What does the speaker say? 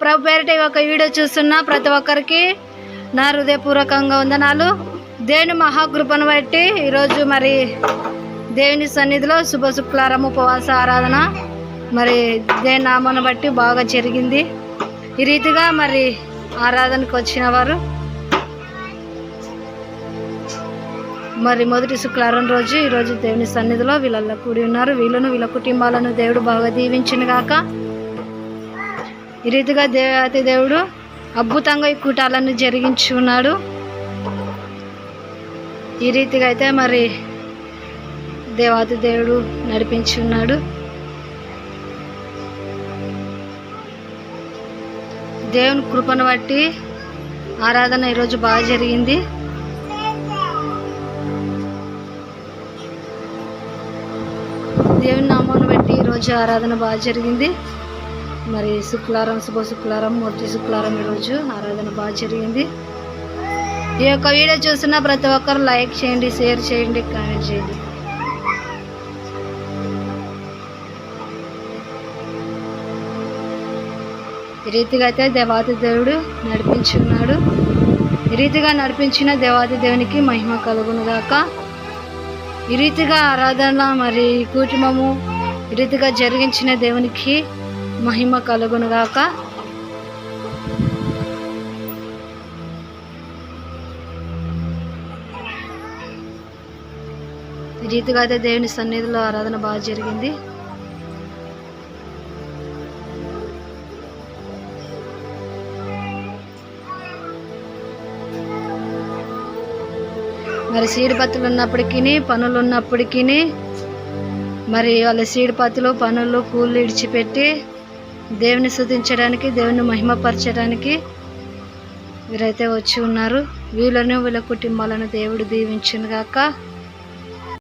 ప్రభు పేరిట ఈ ఒక వీడియో చూస్తున్న ప్రతి ఒక్కరికి నా హృదయపూర్వకంగా వందనాలు. దేవుని మహాకృపను బట్టి ఈరోజు మరి దేవుని సన్నిధిలో శుభ శుక్లారం ఉపవాస ఆరాధన మరి దేవుని నామను బట్టి బాగా జరిగింది. ఈ రీతిగా మరి ఆరాధనకు వచ్చిన వారు మరి మొదటి శుక్రవారం రోజు ఈరోజు దేవుని సన్నిధిలో వీళ్ళల్లో కూడి ఉన్నారు. వీళ్ళను వీళ్ళ కుటుంబాలను దేవుడు బాగా దీవించిన గాక. ఈ రీతిగా దేవాతి దేవుడు అద్భుతంగా ఈ కూటాలను జరిగించుకున్నాడు ఈ రీతిగా అయితే మరి దేవాతి దేవుడు నడిపించి ఉన్నాడు. దేవుని కృపను బట్టి ఆరాధన ఈరోజు బాగా జరిగింది. దేవుని నామాన్ని బట్టి ఈరోజు ఆరాధన బాగా జరిగింది. మరి శుక్రవారం శుభ శుక్రవారం మొదటి శుక్రవారం ఈరోజు ఆరాధన బాగా జరిగింది. ఈ యొక్క వీడియో చూసిన ప్రతి ఒక్కరు లైక్ చేయండి షేర్ చేయండి కామెంట్ చేయండి. ఈ రీతిగా అయితే దేవాది దేవుడు నడిపించున్నాడు. ఈ రీతిగా నడిపించిన దేవాది దేవునికి మహిమ కలుగునుగాక. ఈ రీతిగా ఆరాధన మరి కుటుంబము ఈ రీతిగా జరిగించిన దేవునికి మహిమ కలుగునుగాక. ఈ రీతిగా అయితే దేవుని సన్నిధిలో ఆరాధన బాగా జరిగింది. మరి సీడిపత్తులు ఉన్నప్పటికీ పనులు ఉన్నప్పటికీ మరి వాళ్ళ సీడిపత్తులు పనులు కూలు ఇడిచిపెట్టి దేవుని శుద్ధించడానికి దేవుని మహిమపరచడానికి వీరైతే వచ్చి ఉన్నారు. వీళ్ళను వీళ్ళ కుటుంబాలను దేవుడు దీవించిన గాక